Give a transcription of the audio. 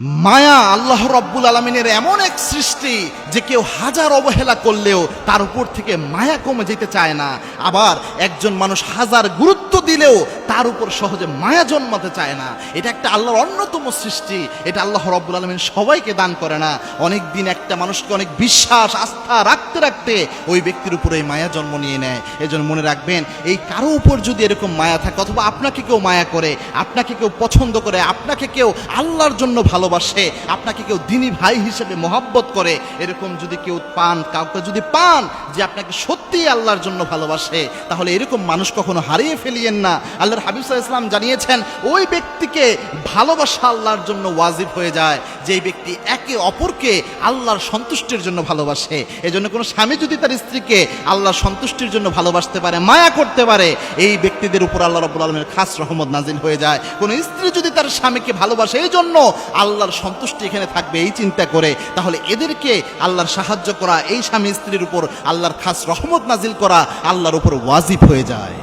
মায়া আল্লাহ রব্বুল আলমিনের এমন এক সৃষ্টি যে কেউ হাজার অবহেলা করলেও তার উপর থেকে মায়া কমে যেতে চায় না। আবার একজন মানুষ হাজার গুরুত্ব দিলেও তার উপর সহজে মায়া জন্মাতে চায় না। এটা একটা আল্লাহর অন্যতম সৃষ্টি। এটা আল্লাহ রব্বুল আলমিন সবাইকে দান করে না। অনেক দিন একটা মানুষকে অনেক বিশ্বাস, আস্থা রাখতে রাখতে ওই ব্যক্তির উপর এই মায়া জন্ম নিয়ে নেয়। এজন্য মনে রাখবেন, এই কারও উপর যদি এরকম মায়া থাকে, অথবা আপনাকে কেউ মায়া করে, আপনাকে কেউ পছন্দ করে, আপনাকে কেউ আল্লাহর জন্য ভালোবাসে, আপনাকে কেউ দিনী ভাই হিসেবে মহাব্বত করে, এরকম যদি কেউ পান, কাউকে যদি পান যে আপনাকে সত্যিই আল্লাহর জন্য ভালোবাসে, তাহলে এরকম মানুষ কখনো হারিয়ে ফেলিয়েন না। আল্লাহর হাবিব ইসলাম জানিয়েছেন, ওই ব্যক্তিকে ভালোবাসা আল্লাহর জন্য ওয়াজিব হয়ে যায়। যেই ব্যক্তি একে অপরকে আল্লাহর সন্তুষ্টির জন্য ভালোবাসে। এজন্য কোনো স্বামী যদি তার স্ত্রীকে আল্লাহর সন্তুষ্টির জন্য ভালোবাসতে পারে, মায়া করতে পারে, এই ব্যক্তিদের উপর আল্লাহ রব্বুল আলমের খাস রহমত নাজিল হয়ে যায়। কোনো স্ত্রী যদি তার স্বামীকে ভালোবাসে, এই জন্য আল্লাহর সন্তুষ্টি এখানে থাকবে, এই চিন্তা করে। তাহলে এদেরকে আল্লাহর সাহায্য করা, এই স্বামী স্ত্রীর উপর আল্লাহর খাস রহমত নাজিল করা, আল্লাহর উপর ওয়াজিব হয়ে যায়।